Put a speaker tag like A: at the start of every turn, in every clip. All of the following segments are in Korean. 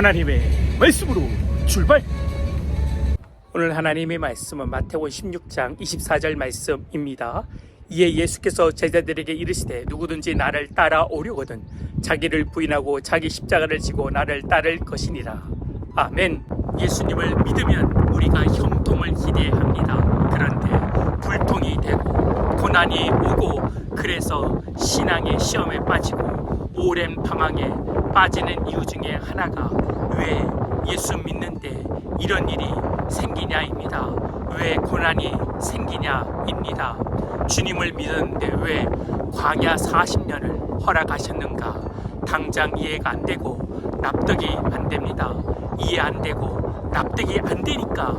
A: 하나님의 말씀으로 출발. 오늘 하나님의 말씀은 마태복음 16장 24절 말씀입니다. 이에 예수께서 제자들에게 이르시되 누구든지 나를 따라오려거든 자기를 부인하고 자기 십자가를 지고 나를 따를 것이니라. 아멘. 예수님을 믿으면 우리가 형통을 기대해야 합니다. 그런데 불통이 되고 고난이 오고 그래서 신앙의 시험에 빠지고 오랜 방황에 빠지는 이유 중에 하나가 왜 예수 믿는데 이런 일이 생기냐입니다. 왜 고난이 생기냐입니다. 주님을 믿었는데 왜 광야 40년을 허락하셨는가? 당장 이해가 안 되고 납득이 안 됩니다. 이해 안 되고 납득이 안 되니까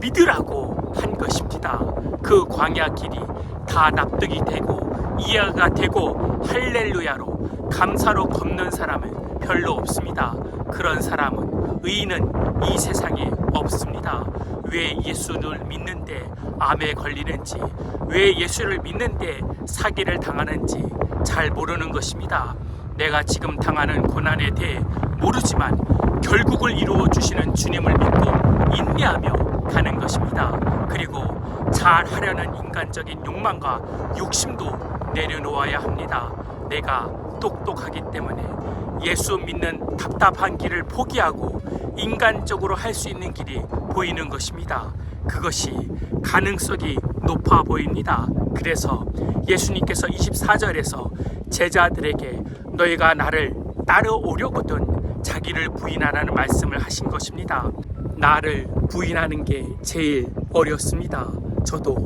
A: 믿으라고 한 것입니다. 그 광야 길이 다 납득이 되고 이해가 되고 할렐루야로 감사로 걷는 사람은 별로 없습니다. 그런 사람은 의인은 이 세상에 없습니다. 왜 예수를 믿는데 암에 걸리는지, 왜 예수를 믿는데 사기를 당하는지 잘 모르는 것입니다. 내가 지금 당하는 고난에 대해 모르지만 결국을 이루어 주시는 주님을 믿고 인내하며 가는 것입니다. 그리고 잘 하려는 인간적인 욕망과 욕심도 내려놓아야 합니다. 내가 똑똑하기 때문에 예수 믿는 답답한 길을 포기하고 인간적으로 할 수 있는 길이 보이는 것입니다. 그것이 가능성이 높아 보입니다. 그래서 예수님께서 24절에서 제자들에게 너희가 나를 따라오려거든 자기를 부인하라는 말씀을 하신 것입니다. 나를 부인하는 게 제일 어렵습니다. 저도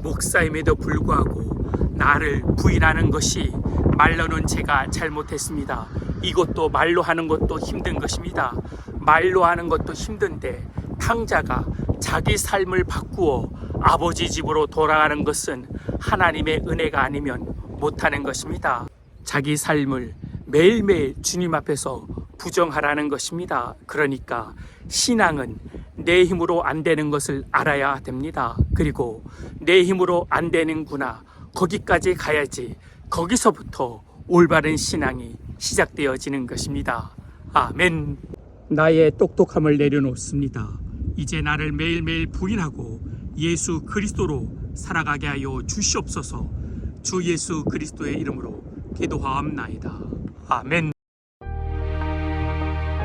A: 목사임에도 불구하고 나를 부인하는 것이 말로는 제가 잘못했습니다. 이것도 말로 하는 것도 힘든 것입니다. 말로 하는 것도 힘든데 탕자가 자기 삶을 바꾸어 아버지 집으로 돌아가는 것은 하나님의 은혜가 아니면 못하는 것입니다. 자기 삶을 매일매일 주님 앞에서 부정하라는 것입니다. 그러니까 신앙은 내 힘으로 안 되는 것을 알아야 됩니다. 그리고 내 힘으로 안 되는구나. 거기까지 가야지. 거기서부터 올바른 신앙이 시작되어지는 것입니다. 아멘. 나의 똑똑함을 내려놓습니다. 이제 나를 매일매일 부인하고 예수 그리스도로 살아가게 하여 주시옵소서. 주 예수 그리스도의 이름으로 기도하옵나이다. 아멘.